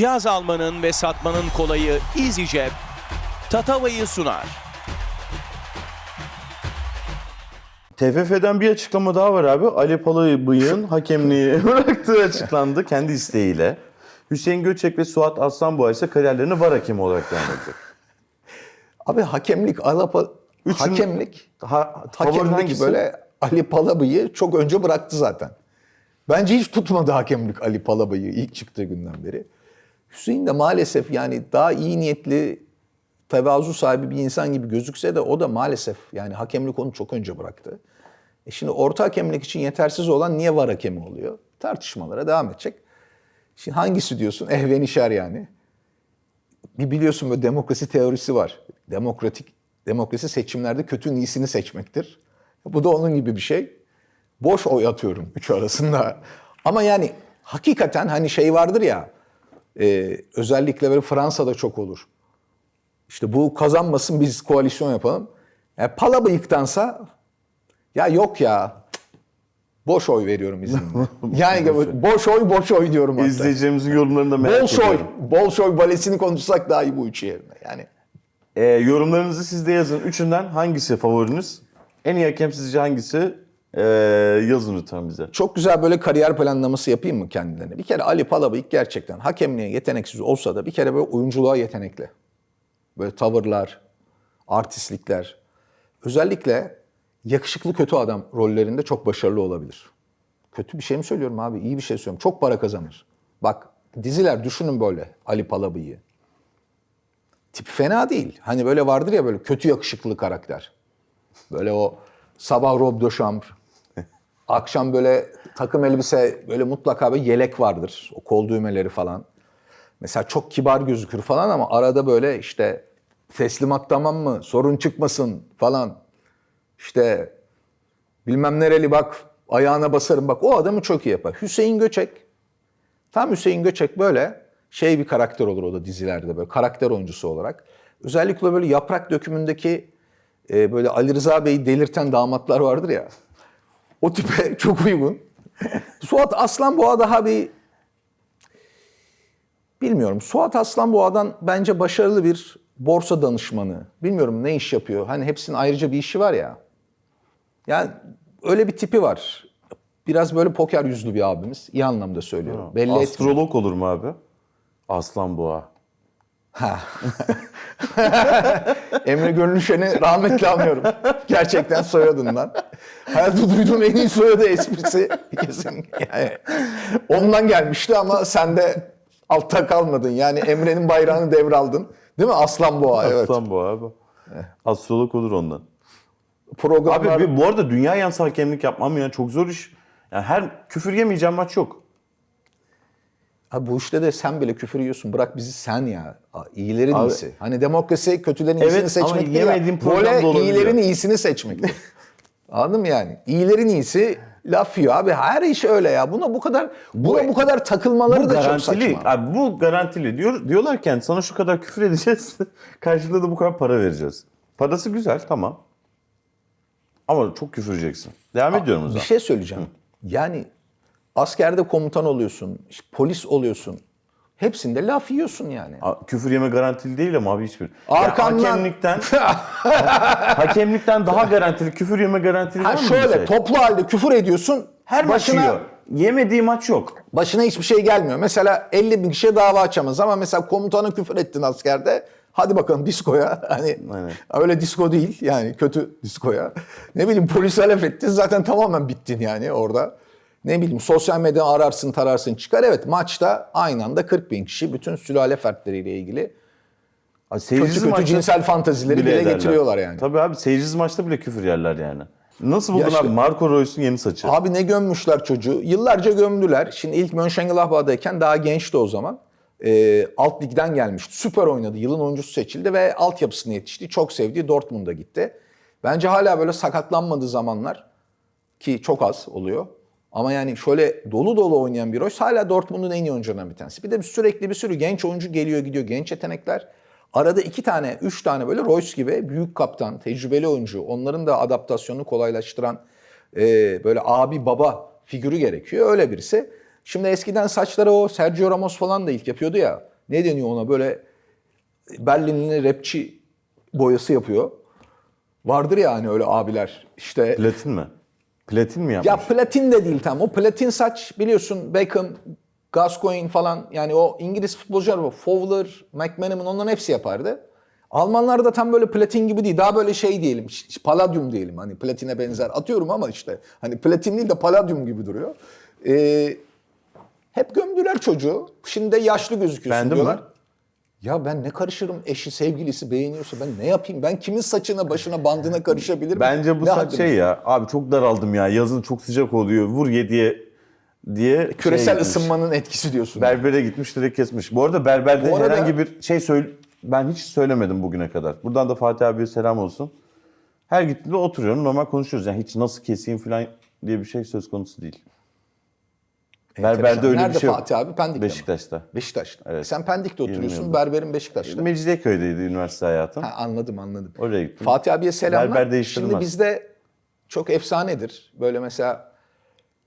Cihaz almanın ve satmanın kolayı EasyCep, Tatava'yı sunar. TFF'den bir açıklama daha var abi. Ali Palabıyık'ın hakemliği bıraktığı açıklandı kendi isteğiyle. Hüseyin Göçek ve Suat Aslanboğa ise kariyerlerini var hakemi olarak devam edecek. Abi hakemlik, Alapa, Üçün- hakemlik, Ha, hakemlik böyle Ali Palabıyı çok önce bıraktı zaten. Bence hiç tutmadı hakemlik Ali Palabıyı ilk çıktığı günden beri. Hüseyin de maalesef yani daha iyi niyetli, tevazu sahibi bir insan gibi gözükse de o da maalesef yani hakemlik onu çok önce bıraktı. E şimdi orta hakemlik için yetersiz olan niye var hakemi oluyor? Tartışmalara devam edecek. Şimdi hangisi diyorsun? Ehvenişer yani. Bir biliyorsun böyle demokrasi teorisi var. Demokratik demokrasi seçimlerde kötünün iyisini seçmektir. Bu da onun gibi bir şey. Boş oy atıyorum üçü arasında. Ama yani hakikaten hani şey vardır ya e, özellikle böyle Fransa'da çok olur. İşte bu kazanmasın biz koalisyon yapalım. Yani pala bıyıktansa ya yok ya boş oy veriyorum izinle. yani boş oy boş oy diyorum hatta. İzleyicilerimizin yorumlarını da merak Bolşoy, ediyorum. Bolşoy balesini konuşsak daha iyi bu üçü yerine. Yani Ee, yorumlarınızı siz de yazın. Üçünden hangisi favoriniz? En iyi hakem sizce hangisi? Ee, yazın lütfen bize. çok güzel böyle kariyer planlaması yapayım mı kendilerine? Bir kere Ali Palabıyık gerçekten hakemliğe yeteneksiz olsa da bir kere böyle oyunculuğa yetenekli. Böyle tavırlar, artistlikler. Özellikle yakışıklı kötü adam rollerinde çok başarılı olabilir. Kötü bir şey mi söylüyorum abi? İyi bir şey söylüyorum. Çok para kazanır. Bak diziler düşünün böyle Ali Palabıyık'ı. Tipi fena değil. Hani böyle vardır ya böyle kötü yakışıklı karakter. Böyle o sabah robe de chambre, akşam böyle takım elbise böyle mutlaka bir yelek vardır. O kol düğmeleri falan. Mesela çok kibar gözükür falan ama arada böyle işte teslimat tamam mı? Sorun çıkmasın falan. İşte bilmem nereli bak ayağına basarım bak o adamı çok iyi yapar. Hüseyin Göçek Tam Hüseyin Göçek böyle şey bir karakter olur o da dizilerde böyle karakter oyuncusu olarak. Özellikle böyle yaprak dökümündeki e, böyle Ali Rıza Bey'i delirten damatlar vardır ya. O tipe çok uygun. Suat Aslanboğa daha bir bilmiyorum. Suat Aslanboğa'dan bence başarılı bir borsa danışmanı. Bilmiyorum ne iş yapıyor. Hani hepsinin ayrıca bir işi var ya. Yani öyle bir tipi var. Biraz böyle poker yüzlü bir abimiz. İyi anlamda söylüyorum. Belli etmiyor. Astrolog olur mu abi? Aslan boğa. Emre Gönlüşen'i rahmetli anıyorum. Gerçekten soyadından. Hayatımda duyduğum en iyi soyadı esprisi kesin. Yani ondan gelmişti ama sen de altta kalmadın. Yani Emre'nin bayrağını devraldın. Değil mi? Aslan Boğa evet. Aslan boğa abi. Astrolog olur ondan. Programlar... Abi bir- bu arada dünya yansı hakemlik yapmam ya çok zor iş. Yani her küfür yemeyeceğim maç yok. Abi bu işte de sen bile küfür yiyorsun. Bırak bizi sen ya. Aa, İyilerin Abi- iyisi. Hani demokrasi kötülerin Evet, iyisini seçmek değil ya. Böyle iyilerin iyisini seçmektir. Anladın mı yani? İyilerin iyisi laf yiyor abi. Her iş öyle ya. Buna bu kadar buna bu, kadar takılmaları Bu da çok saçma. Abi bu garantili. Diyor, diyorlarken sana şu kadar küfür edeceğiz. Karşılığında da bu kadar para vereceğiz. Parası güzel tamam. Ama çok küfür edeceksin. Devam ediyorum o Bir zaman. şey söyleyeceğim. Yani askerde komutan oluyorsun, işte polis oluyorsun. Hepsinde laf yiyorsun yani. A- Küfür yeme garantili değil ama abi hiçbir. Arkamdan- Ya hakemlikten hakemlikten daha garantili, küfür yeme garantili Ha var mı? şöyle bir şey? toplu halde küfür ediyorsun. her maç başına, yiyor. Yemediği maç yok. başına hiçbir şey gelmiyor. Mesela 50 bin kişiye dava açamaz ama mesela komutana küfür ettin askerde. Hadi bakalım diskoya. Hani Aynen. öyle disko değil yani kötü diskoya. Ne bileyim polise laf ettin zaten tamamen bittin yani orada. Ne bileyim sosyal medya ararsın tararsın çıkar. Evet maçta aynı anda 40 bin kişi bütün sülale fertleriyle ilgili Abi, kötü seyircisiz kötü maçta cinsel fantazileri bile, ederler. getiriyorlar yani. Tabii abi seyircisiz maçta bile küfür yerler yani. Nasıl buldun Ya işte- abi Marco Reus'un yeni saçı? Abi ne gömmüşler çocuğu. Yıllarca gömdüler. Şimdi ilk Mönchengladbach'dayken daha gençti o zaman. Ee, alt ligden gelmişti. Süper oynadı. Yılın oyuncusu seçildi ve altyapısına yetişti. Çok sevdiği Dortmund'a gitti. Bence hala böyle sakatlanmadığı zamanlar ki çok az oluyor. Ama yani şöyle dolu dolu oynayan bir Reus hala Dortmund'un en iyi oyuncularından bir tanesi. Bir de sürekli bir sürü genç oyuncu geliyor gidiyor. Genç yetenekler. Arada iki tane, üç tane böyle Reus gibi büyük kaptan, tecrübeli oyuncu. Onların da adaptasyonunu kolaylaştıran e, böyle abi baba figürü gerekiyor. Öyle birisi. Şimdi eskiden saçları o Sergio Ramos falan da ilk yapıyordu ya. Ne deniyor ona böyle Berlinli rapçi boyası yapıyor. Vardır ya hani öyle abiler işte Platin mi? Platin mi yapmış? ya platin de değil tam. O platin saç biliyorsun Beckham, Gascoigne falan yani o İngiliz futbolcular var. Fowler, McManaman onların hepsi yapardı. Almanlar da tam böyle platin gibi değil. Daha böyle şey diyelim. Palladium diyelim. Hani platine benzer. Atıyorum ama işte hani platin değil de palladium gibi duruyor. Ee, hep gömdüler çocuğu. Şimdi de yaşlı gözüküyorsun Beğendin diyorlar. mi? Ya ben ne karışırım eşi sevgilisi beğeniyorsa ben ne yapayım? Ben kimin saçına başına bandına karışabilirim? Bence bu Ne saç şey ya. Abi çok daraldım ya. Yazın çok sıcak oluyor. Vur ye diye diye Küresel gitmiş. ısınmanın etkisi diyorsun. Berbere gitmiş direkt kesmiş. Bu arada berberde Bu arada- herhangi bir şey söyle ben hiç söylemedim bugüne kadar. Buradan da Fatih abiye selam olsun. Her gittiğimde oturuyorum normal konuşuyoruz. Yani hiç nasıl keseyim falan diye bir şey söz konusu değil. Berberde öyle Nerede bir şey yok. Fatih abi? Pendik'te mi? Beşiktaş'ta. Beşiktaş'ta. Evet. Sen Pendik'te oturuyorsun, yıldır. berberin Beşiktaş'ta. Mecidiyeköy'deydi üniversite hayatım. Ha, anladım anladım. Oraya gittim. Fatih abiye selamlar. Berber değiştirmez. Şimdi bizde çok efsanedir. Böyle mesela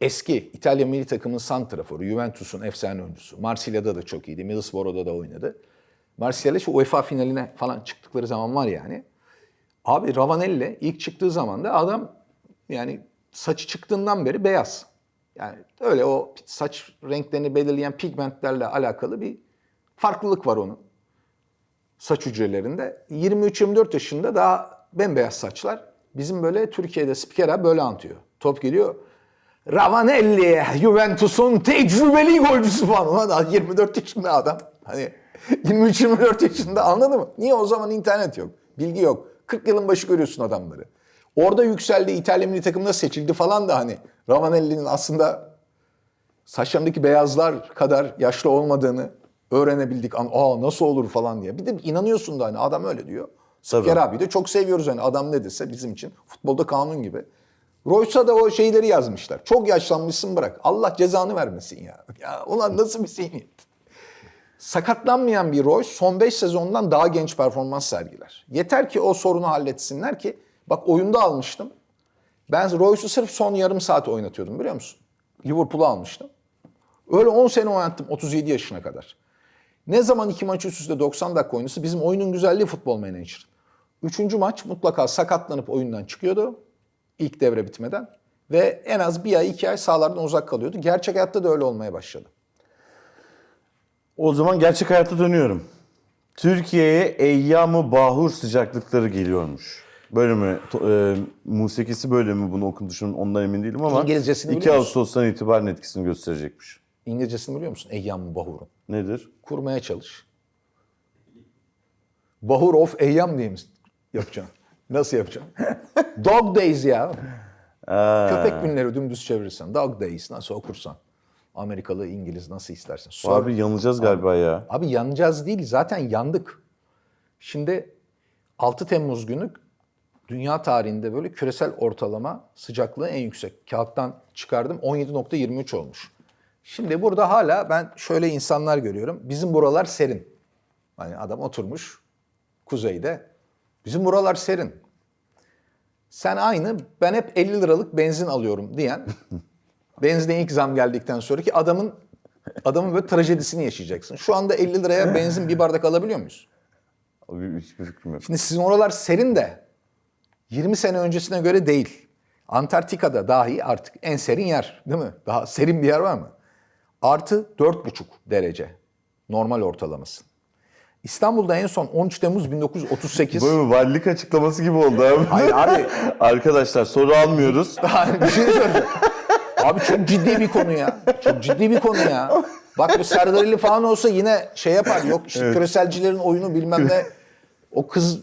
eski İtalya milli takımın santraforu, Juventus'un efsane oyuncusu. Marsilya'da da çok iyiydi. Middlesbrough'da da oynadı. Marsilya şu UEFA finaline falan çıktıkları zaman var yani. Abi Ravanelli ilk çıktığı zaman da adam yani saçı çıktığından beri beyaz. Yani öyle o saç renklerini belirleyen pigmentlerle alakalı bir farklılık var onun saç hücrelerinde. 23-24 yaşında daha bembeyaz saçlar. Bizim böyle Türkiye'de spikera böyle anlatıyor. Top geliyor. Ravanelli, Juventus'un tecrübeli golcüsü falan. Ulan daha 24 yaşında adam. Hani 23-24 yaşında anladın mı? Niye o zaman internet yok, bilgi yok. 40 yılın başı görüyorsun adamları. Orada yükseldi İtalya milli takımında seçildi falan da hani Ravanelli'nin aslında saçlarındaki beyazlar kadar yaşlı olmadığını öğrenebildik. Aa nasıl olur falan diye. Bir de inanıyorsun da hani adam öyle diyor. Spiker abi de çok seviyoruz hani adam ne dese bizim için. Futbolda kanun gibi. Royce'a da o şeyleri yazmışlar. Çok yaşlanmışsın bırak. Allah cezanı vermesin ya. Ya ulan nasıl bir zihniyet. Sakatlanmayan bir Royce son 5 sezondan daha genç performans sergiler. Yeter ki o sorunu halletsinler ki bak oyunda almıştım. Ben Royce'u sırf son yarım saat oynatıyordum biliyor musun? Liverpool'u almıştım. Öyle 10 sene oynattım 37 yaşına kadar. Ne zaman iki maç üst üste 90 dakika oynasa bizim oyunun güzelliği futbol manager. Üçüncü maç mutlaka sakatlanıp oyundan çıkıyordu. ilk devre bitmeden. Ve en az bir ay iki ay sahalardan uzak kalıyordu. Gerçek hayatta da öyle olmaya başladı. O zaman gerçek hayata dönüyorum. Türkiye'ye Eyyam-ı Bahur sıcaklıkları geliyormuş. Böyle mi? E, musikisi böyle mi bunu okutuşun ondan emin değilim ama İngilizcesini 2 biliyor musun? Ağustos'tan itibaren etkisini gösterecekmiş. İngilizcesini biliyor musun? Eyyam Bahur'un. Nedir? Kurmaya çalış. Bahur of Eyyam diye mi yapacaksın? Nasıl yapacaksın? Dog Days ya. Köpek günleri dümdüz çevirirsen. Dog Days nasıl okursan. Amerikalı, İngiliz nasıl istersen. Sonra, Abi yanılacağız galiba ya. Abi yanacağız değil zaten yandık. Şimdi 6 Temmuz günü dünya tarihinde böyle küresel ortalama sıcaklığı en yüksek. Kağıttan çıkardım 17.23 olmuş. Şimdi burada hala ben şöyle insanlar görüyorum. Bizim buralar serin. Hani adam oturmuş kuzeyde. Bizim buralar serin. Sen aynı ben hep 50 liralık benzin alıyorum diyen benzine ilk zam geldikten sonraki adamın adamın böyle trajedisini yaşayacaksın. Şu anda 50 liraya benzin bir bardak alabiliyor muyuz? Hiçbir fikrim yok. Şimdi sizin oralar serin de 20 sene öncesine göre değil. Antarktika'da dahi artık en serin yer değil mi? Daha serin bir yer var mı? Artı 4,5 derece normal ortalaması. İstanbul'da en son 13 Temmuz 1938. Böyle bir valilik açıklaması gibi oldu abi. Hayır abi. Arkadaşlar soru almıyoruz. Bir şey söyleyeceğim. Abi çok ciddi bir konu ya. Çok ciddi bir konu ya. Bak bu Serdar Ali falan olsa yine şey yapar. Yok işte küreselcilerin oyunu bilmem ne. O kız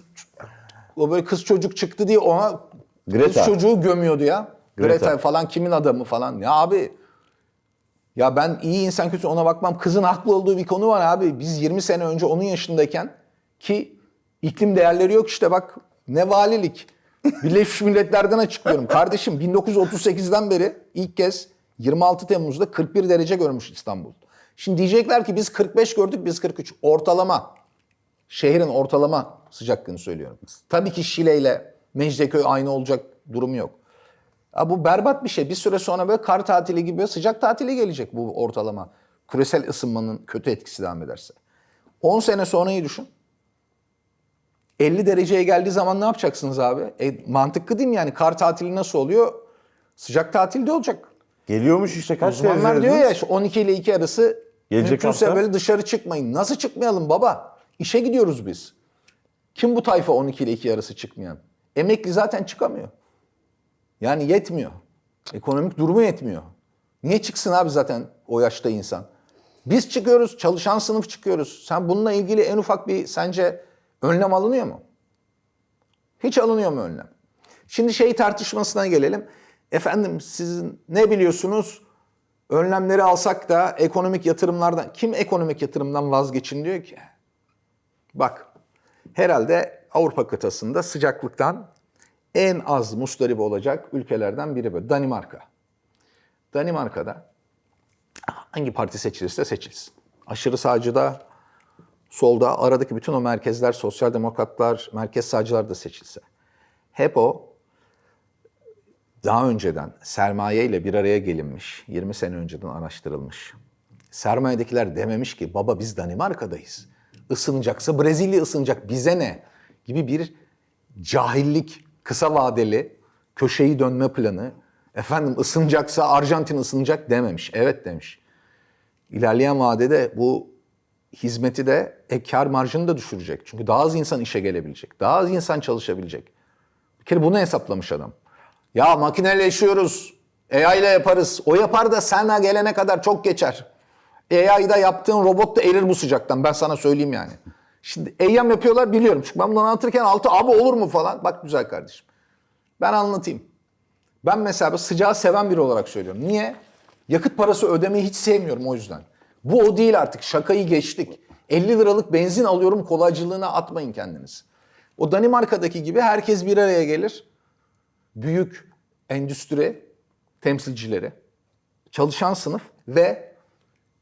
o böyle kız çocuk çıktı diye ona Greta. kız çocuğu gömüyordu ya. Greta. Greta. falan kimin adamı falan. Ya abi ya ben iyi insan kötü ona bakmam. Kızın haklı olduğu bir konu var abi. Biz 20 sene önce onun yaşındayken ki iklim değerleri yok işte bak ne valilik. Birleşmiş Milletler'den açıklıyorum. Kardeşim 1938'den beri ilk kez 26 Temmuz'da 41 derece görmüş İstanbul. Şimdi diyecekler ki biz 45 gördük biz 43. Ortalama. Şehrin ortalama sıcaklığını söylüyorum. Tabii ki Şile ile Mecidiyeköy aynı olacak durum yok. Ya bu berbat bir şey. Bir süre sonra böyle kar tatili gibi sıcak tatili gelecek bu ortalama. Küresel ısınmanın kötü etkisi devam ederse. 10 sene sonrayı düşün. 50 dereceye geldiği zaman ne yapacaksınız abi? E, mantıklı değil mi yani? Kar tatili nasıl oluyor? Sıcak tatilde olacak. Geliyormuş işte kaç Uzmanlar diyor ya dediniz? şu 12 ile 2 arası Gelecek mümkünse hafta. böyle dışarı çıkmayın. Nasıl çıkmayalım baba? İşe gidiyoruz biz. Kim bu tayfa 12 ile 2 arası çıkmayan? Emekli zaten çıkamıyor. Yani yetmiyor. Ekonomik durumu yetmiyor. Niye çıksın abi zaten o yaşta insan? Biz çıkıyoruz, çalışan sınıf çıkıyoruz. Sen bununla ilgili en ufak bir sence önlem alınıyor mu? Hiç alınıyor mu önlem? Şimdi şey tartışmasına gelelim. Efendim sizin ne biliyorsunuz? Önlemleri alsak da ekonomik yatırımlardan kim ekonomik yatırımdan vazgeçin diyor ki? Bak herhalde Avrupa kıtasında sıcaklıktan en az mustarip olacak ülkelerden biri böyle Danimarka. Danimarka'da hangi parti seçilirse seçilsin. Aşırı sağcıda, solda aradaki bütün o merkezler, sosyal demokratlar, merkez sağcılar da seçilse. Hep o daha önceden sermaye ile bir araya gelinmiş, 20 sene önceden araştırılmış. Sermayedekiler dememiş ki baba biz Danimarka'dayız. Isınacaksa Brezilya ısınacak bize ne? Gibi bir cahillik, kısa vadeli köşeyi dönme planı. Efendim ısınacaksa Arjantin ısınacak dememiş. Evet demiş. İlerleyen vadede bu hizmeti de e, marjını da düşürecek. Çünkü daha az insan işe gelebilecek. Daha az insan çalışabilecek. Bir kere bunu hesaplamış adam. Ya makineleşiyoruz. AI ile yaparız. O yapar da sana gelene kadar çok geçer. AI'da yaptığın robot da erir bu sıcaktan. Ben sana söyleyeyim yani. Şimdi eyyam yapıyorlar biliyorum. Çünkü ben bunu anlatırken altı abi olur mu falan. Bak güzel kardeşim. Ben anlatayım. Ben mesela sıcağı seven biri olarak söylüyorum. Niye? Yakıt parası ödemeyi hiç sevmiyorum o yüzden. Bu o değil artık. Şakayı geçtik. 50 liralık benzin alıyorum kolaycılığına atmayın kendiniz. O Danimarka'daki gibi herkes bir araya gelir. Büyük endüstri temsilcileri, çalışan sınıf ve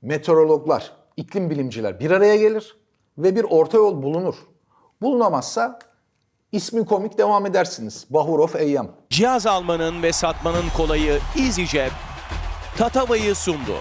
meteorologlar, iklim bilimciler bir araya gelir ve bir orta yol bulunur. Bulunamazsa ismi komik devam edersiniz. Bahurov Eyyam. Cihaz almanın ve satmanın kolayı EasyJet Tatava'yı sundu.